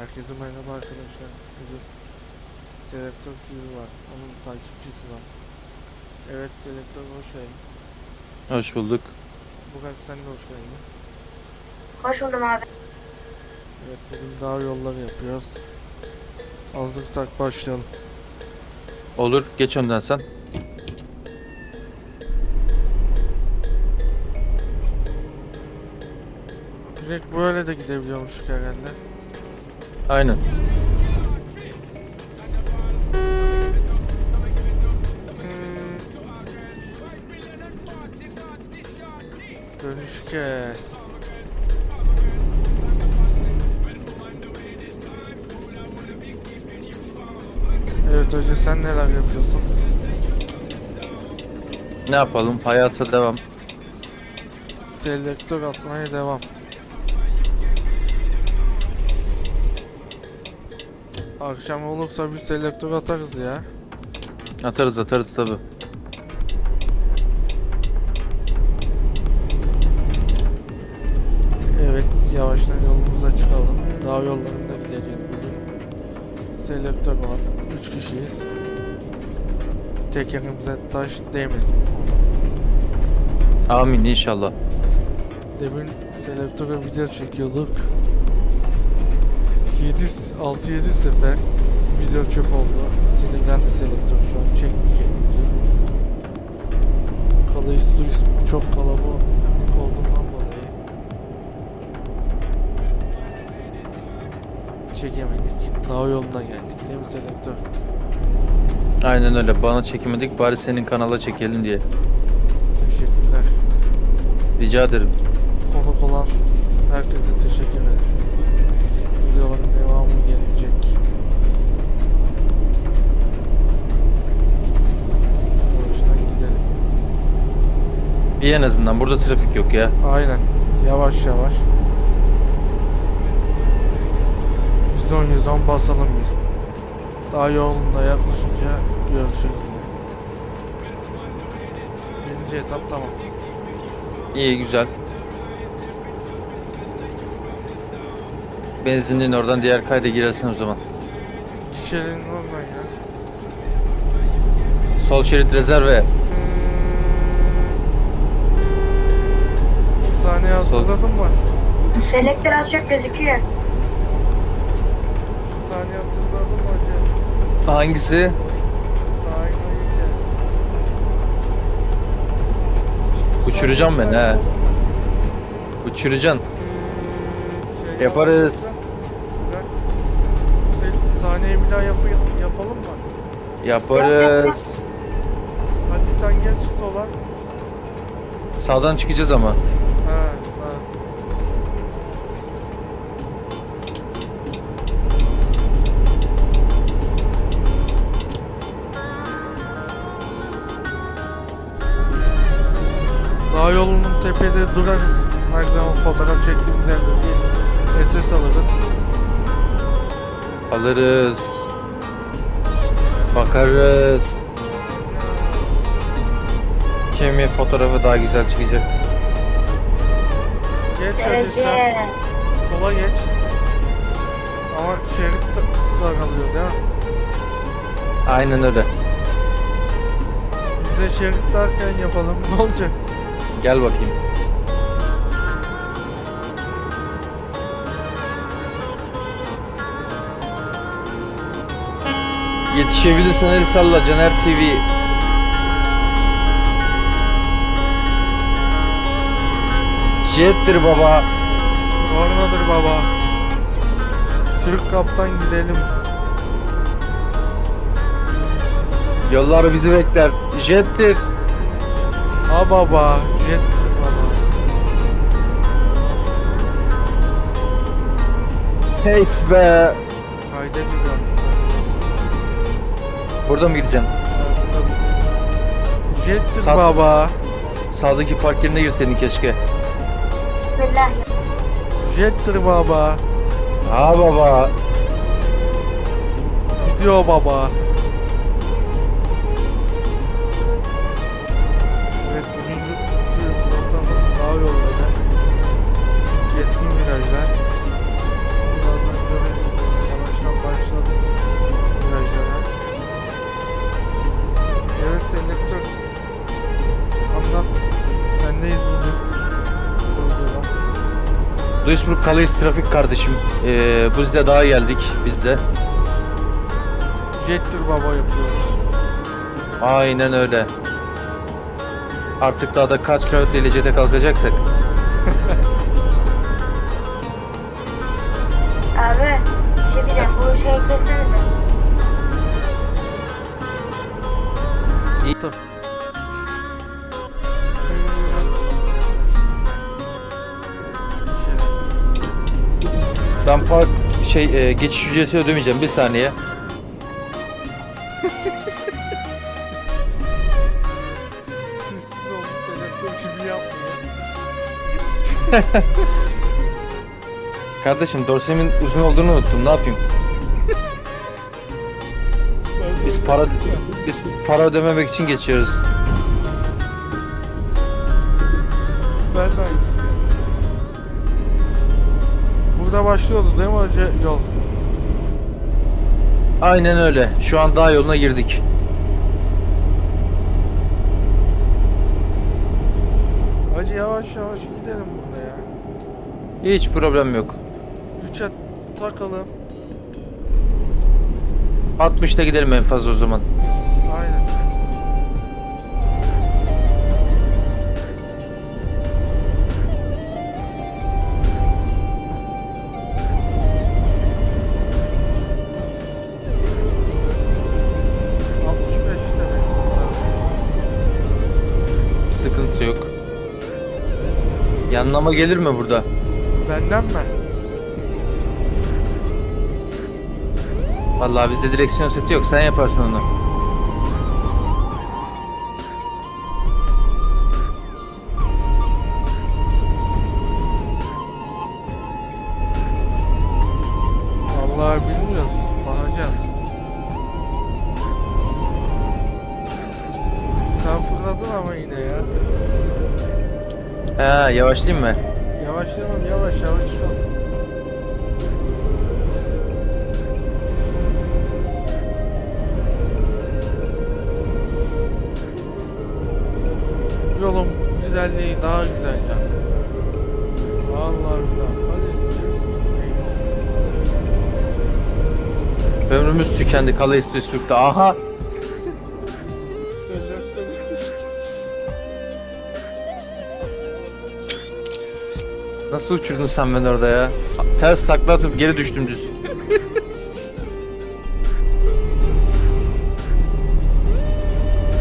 Herkese merhaba arkadaşlar. Bugün Selektör TV var. Onun takipçisi var. Evet Selektör hoş geldin. Hoş bulduk. Burak sen de hoş geldin. Hoş buldum abi. Evet bugün dağ yolları yapıyoruz. Hazırsak başlayalım. Olur. Geç önden sen. Direkt böyle de gidebiliyormuşuk herhalde. Aynen. Dönüş kes. Evet hoca sen neler yapıyorsun? Ne yapalım? Hayata devam. Selektör atmaya devam. Akşam olursa bir selektör atarız ya. Atarız atarız tabi. Evet yavaştan yolumuza çıkalım. Dağ yollarında gideceğiz bugün. Selektör var. 3 kişiyiz. Tekerimize taş değmesin. Amin inşallah. Demin selektöre video çekiyorduk. 7 6-7 sefer video çöp oldu. Sinirlendi selektör şu an çekmeyecek video. Kalayız turist çok kalabalık olduğundan dolayı çekemedik. Dağ yoluna geldik değil mi selektör? Aynen öyle. Bana çekemedik. Bari senin kanala çekelim diye. Teşekkürler. Rica ederim. Konuk olan herkese teşekkür ederim. Videoların devamı gelecek. Yavaştan gidelim. İyi en azından. Burada trafik yok ya. Aynen. Yavaş yavaş. 110 110 basalım biz. Daha yolunda yaklaşınca görüşürüz. Birinci etap tamam. İyi güzel. Benzinliğin oradan diğer kayda girersin o zaman. Gişelerin oradan ya. Sol şerit rezerve. Şu sahneyi hatırladın mı? Selektör az çok gözüküyor. Şu sahneyi hatırladın mı hocam? Hangisi? Sahilde iken. Uçuracağım ben, he. Uçuracaksın. Yaparız. Şey, sahneyi bir daha yapı yapalım mı? Yaparız. Hadi sen geç sola. Sağdan çıkacağız ama. Ha, ha. Dağ yolunun tepede durarız. Her zaman fotoğraf çektiğimiz yerde bir SS alırız. Alırız. Bakarız. Kimi fotoğrafı daha güzel çıkacak. Geç hadi sen. Sola geç. Ama şerit daralıyor değil mi? Aynen öyle. Biz de şerit darken yapalım ne olacak? Gel bakayım. Yetişebilirsen el salla Caner TV. Jettir baba. Ornadır baba. Sürük kaptan gidelim. Yollar bizi bekler. Jettir. Ha baba. Jettir baba. Heyt be. Burada mı gireceksin? Jettir Sat- baba. Sağdaki park yerine girseydin keşke. Bismillah. Jettir baba. Ha baba. Gidiyor baba. Duisburg Calais trafik kardeşim. Ee, biz de daha geldik biz de. Jettir baba yapıyoruz. Aynen öyle. Artık daha da kaç kilometre ile jete kalkacaksak. Abi bir şey diyeceğim. Bu şeyi kessenize. Tamam. Ben park şey e, geçiş ücreti ödemeyeceğim bir saniye. Sessiz olun selektör gibi yapmıyor. Kardeşim dorsemin uzun olduğunu unuttum. Ne yapayım? Ben de Biz para biz para ödememek için geçiyoruz. Başlıyordu değil mi hoca yol? Aynen öyle. Şu an dağ yoluna girdik. Hacı yavaş yavaş gidelim burada ya. Hiç problem yok. Üçe takalım. 60'ta gidelim en fazla o zaman. Yanlama gelir mi burada? Benden mi? Vallahi bizde direksiyon seti yok. Sen yaparsın onu. Yavaşlayayım mı? Yavaşlayalım yavaş yavaş çıkalım. Yolun güzelliği daha güzel ya. Vallahi billahi. Hadi. Ömrümüz tükendi Calais Duisburg'da. Aha. Nasıl uçurdun sen beni orada ya? Ters takla atıp geri düştüm düz.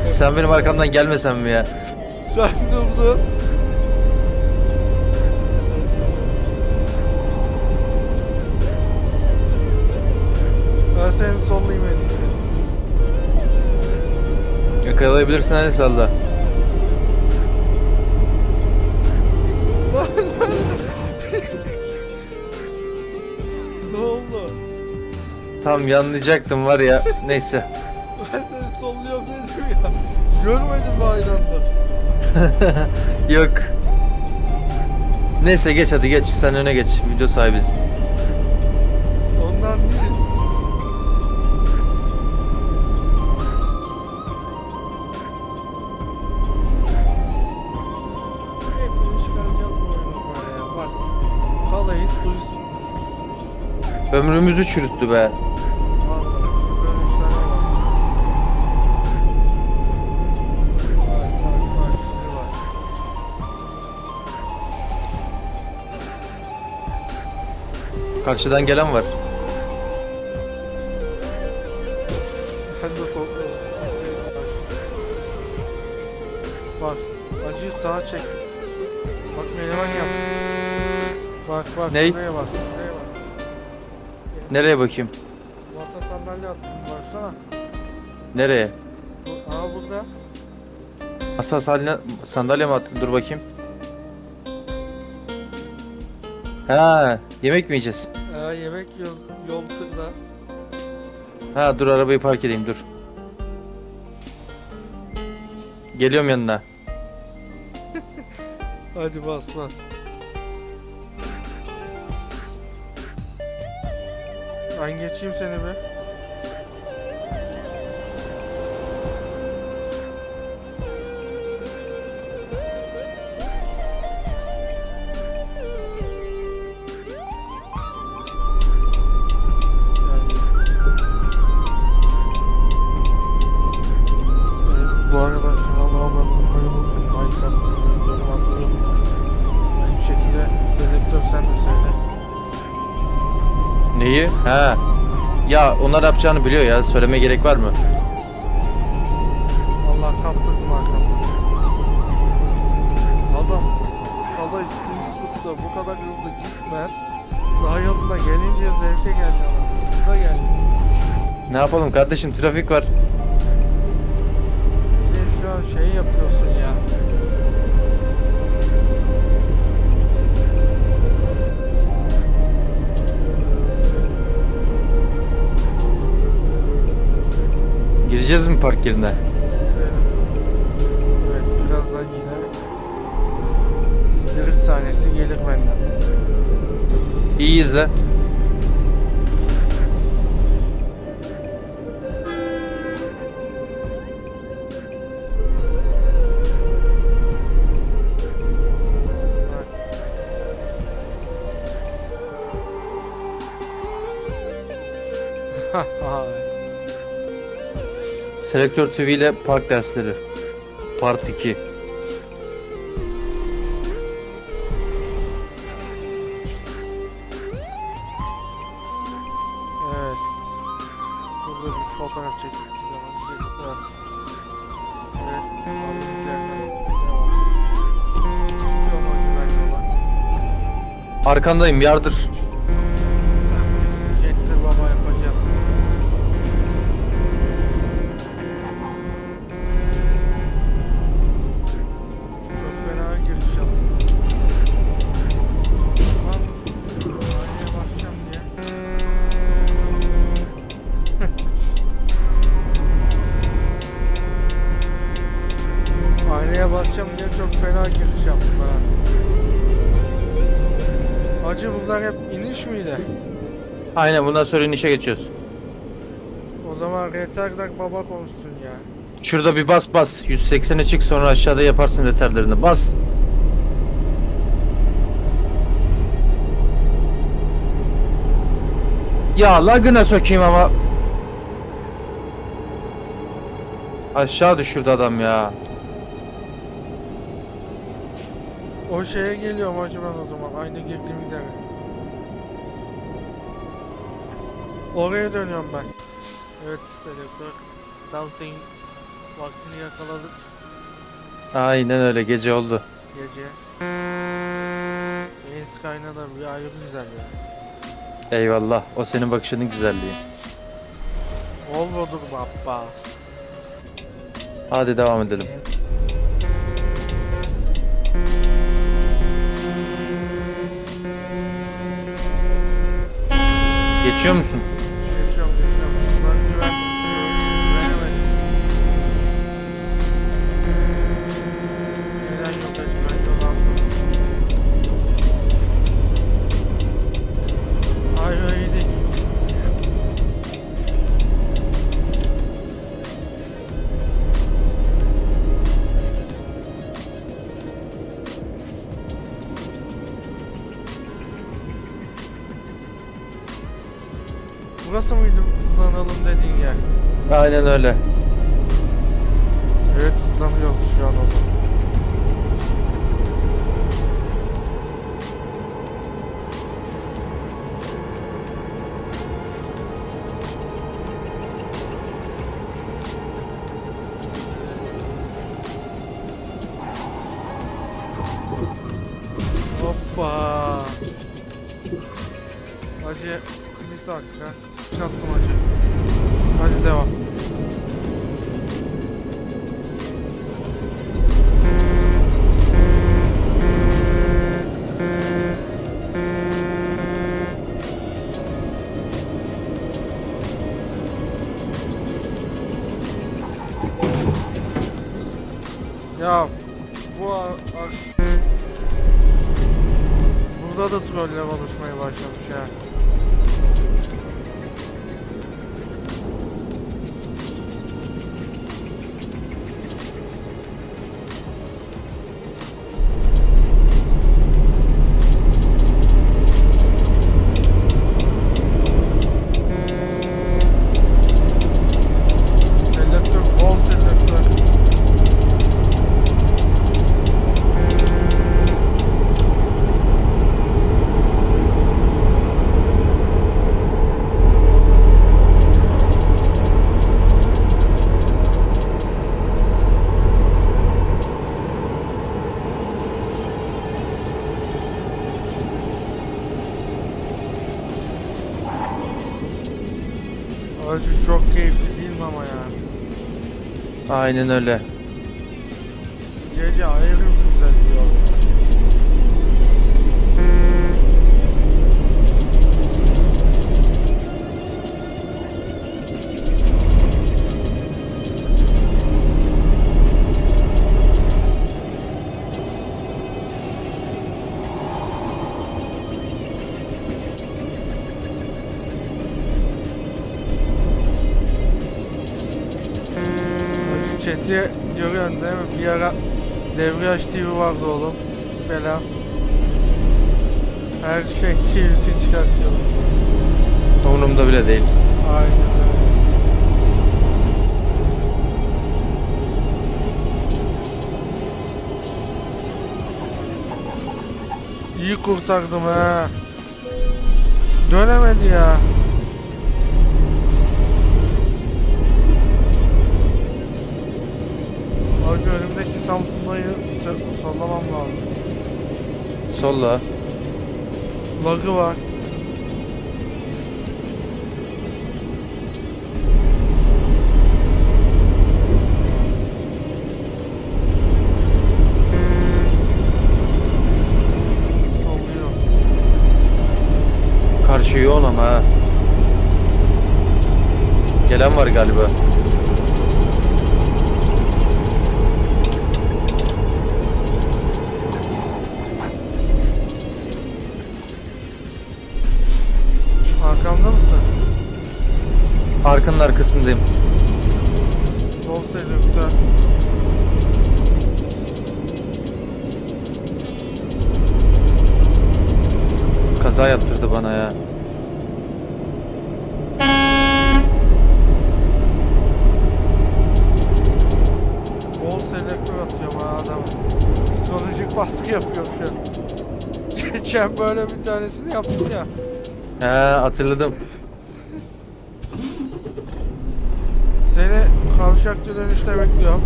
Sen benim arkamdan gelmesen mi ya? Sen durdun. Ben seni sollayayım en iyisi. Yakalayabilirsin hadi salla. Tam yanlayacaktım var ya. Neyse. Ben seni solluyorum dedim ya. Görmedin mi aynı anda? Yok. Neyse geç hadi geç. Sen öne geç. Video sahibisin. Ondan değil. Hepimiz çıkaracağız bu oyunu böyle ya. Bak. Kalayız duysun. Ömrümüzü çürüttü be. Karşıdan gelen var. Ben de topluyorum. Bak acıyı sağa çektim. Bak menemen yaptım. Bak bak Ney? şuraya bak. Şuraya bak. Nereye bakayım? Masa sandalye attım baksana. Nereye? Bu- Aa burada. Masa sandalye, sandalye mi attın? Dur bakayım. Ha, yemek mi yiyeceğiz? Aa yemek yiyoruz. Ha dur arabayı park edeyim dur. Geliyorum yanına. Hadi bas bas. Ben geçeyim seni be. He. Ya onlar yapacağını biliyor ya. Söyleme gerek var mı? Allah kaptırdım arkamda. Adam kala üstünüz tuttu. Bu kadar hızlı gitmez. Daha yolunda gelince zevke geldi adam. Hızla geldi. Ne yapalım kardeşim trafik var. Bir şu an şey yapıyorsun ya. Gireceğiz mi park yerine? Evet, birazdan yine drift sahnesi gelir benden. İyi izle. Selektör TV ile park dersleri. Part 2. evet. Burada bir fotoğraf çektik. bir zaman. Evet. Kaldığımız yerden devam. Yola. Arkandayım yardır. Aynaya bakacağım diye çok fena giriş yaptım ha. Acı bunlar hep iniş miydi? Aynen bundan sonra inişe geçiyoruz. O zaman retardak baba konuşsun ya. Şurada bir bas bas. 180'e çık sonra aşağıda yaparsın detaylarını. Bas. Ya lagına sokayım ama. Aşağı düşürdü adam ya. O şeye geliyorum hacı ben o zaman aynı girdiğimiz yere. Oraya dönüyorum ben. Evet selektör. Tam senin vaktini yakaladık Aynen öyle gece oldu. gece. Senin Skyna da bir ayrı güzel ya. Eyvallah. O senin bakışının güzelliği. Olmadı baba. Hadi devam edelim. Geçiyor musun? Burası mıydı ıslanalım dediğin yer? Aynen öyle. Evet ıslanıyoruz şu an o zaman. Aynen öyle. Chat'i görüyorsun değil mi? Bir ara Devriyaj TV vardı oğlum falan. Her şey TV'sini çıkartıyorlar. Umurumda bile değil. Aynen öyle. İyi kurtardım ha. Dönemedi ya. Solla. Lagı var. Karşı yoğun ama ha. Gelen var galiba. Arkanın arkasındayım. Sol selektör. Kaza yaptırdı bana ya. Bol selektör atıyorum ha adamı. Psikolojik baskı yapıyorum şu an. Geçen böyle bir tanesini yaptım ya. He hatırladım. Seni kavşakta dönüşte bekliyorum.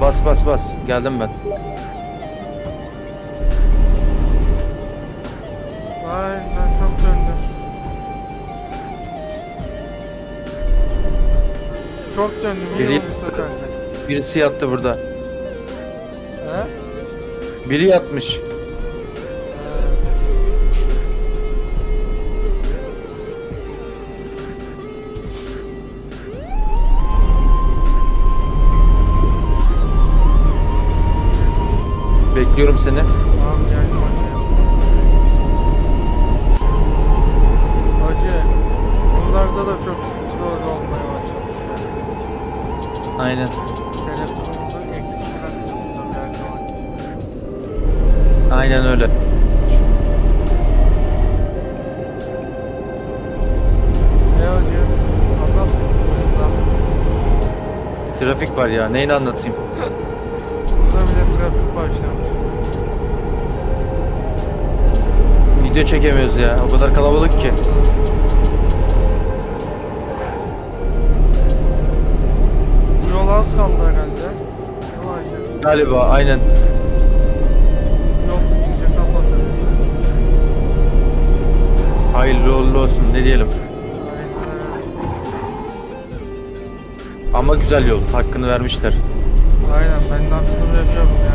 Bas bas bas. Geldim ben. Aynen çok döndüm. Çok döndüm iyi Biri- seferde. Birisi yattı burada. He? Biri yatmış. Bekliyorum seni. Tamam geldim hadi. Hacı. Bunlarda da çok troll olmaya başlamış ya. Aynen. Telefonumuzu eksik bırakıyoruz tabii her zaman. Aynen öyle. Ne hacı? Anlat. Trafik var ya. Neyini anlatayım? Video çekemiyoruz ya. O kadar kalabalık ki. Bu yol az kaldı herhalde. Hacı? Galiba aynen. Yol bitince kapatırız. Hayırlı uğurlu olsun. Ne diyelim. Ama güzel yol. Hakkını vermişler. Aynen ben de aklını veriyorum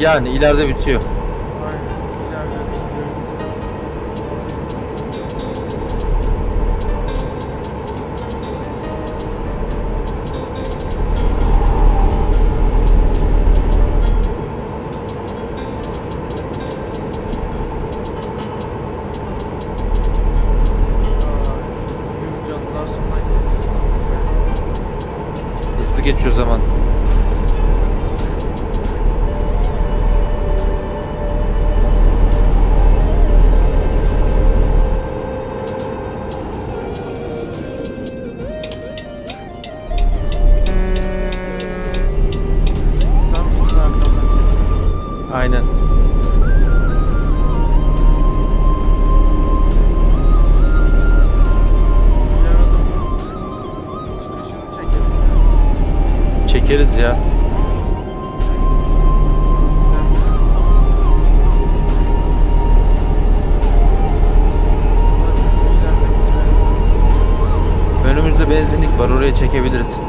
Yani ileride bitiyor.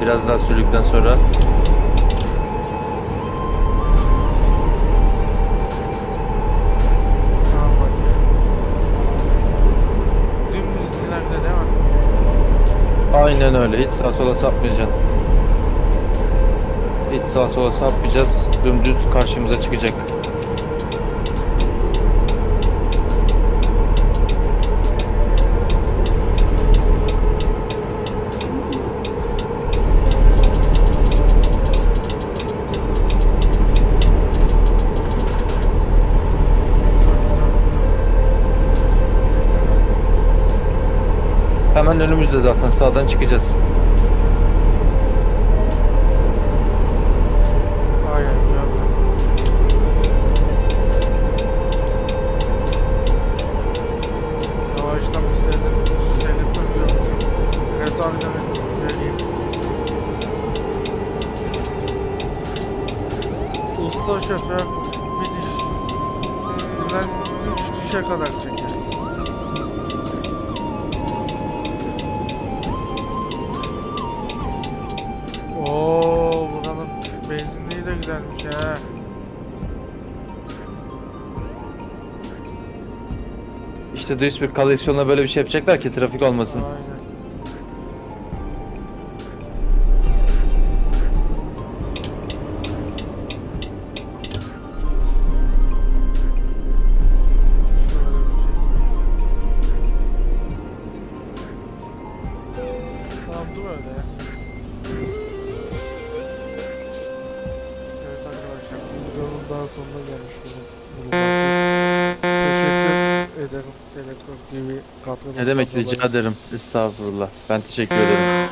Biraz daha sürdükten sonra. Dümdüz değil mi? Aynen öyle. Hiç sağa sola sapmayacaksın. Hiç sağa sola sapmayacağız. Dümdüz karşımıza çıkacak. Önümüzde zaten sağdan çıkacağız. Aynen gördüm. Yavaştan bir. Evet abi de ben vereyim. Usta şoför bir diş. Ben üç dişe kadar çeker. İşte Duisburg koalisyonuna böyle bir şey yapacaklar ki trafik olmasın. Bir. Tamam dur öyle. Evet arkadaşlar videonun daha sonuna gelmiş bulunmaktayız. Ederim Selektör TV katkınızdan Ne demek rica ederim. Estağfurullah. Ben teşekkür ederim.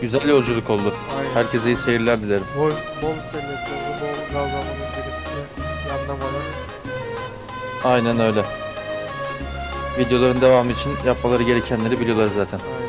Güzel yolculuk oldu. Aynen. Herkese iyi seyirler dilerim. Bol, bol selektörlü, bol gaz almanın gerektiği yanlamalı. Aynen öyle. Videoların devamı için yapmaları gerekenleri biliyorlar zaten. Aynen.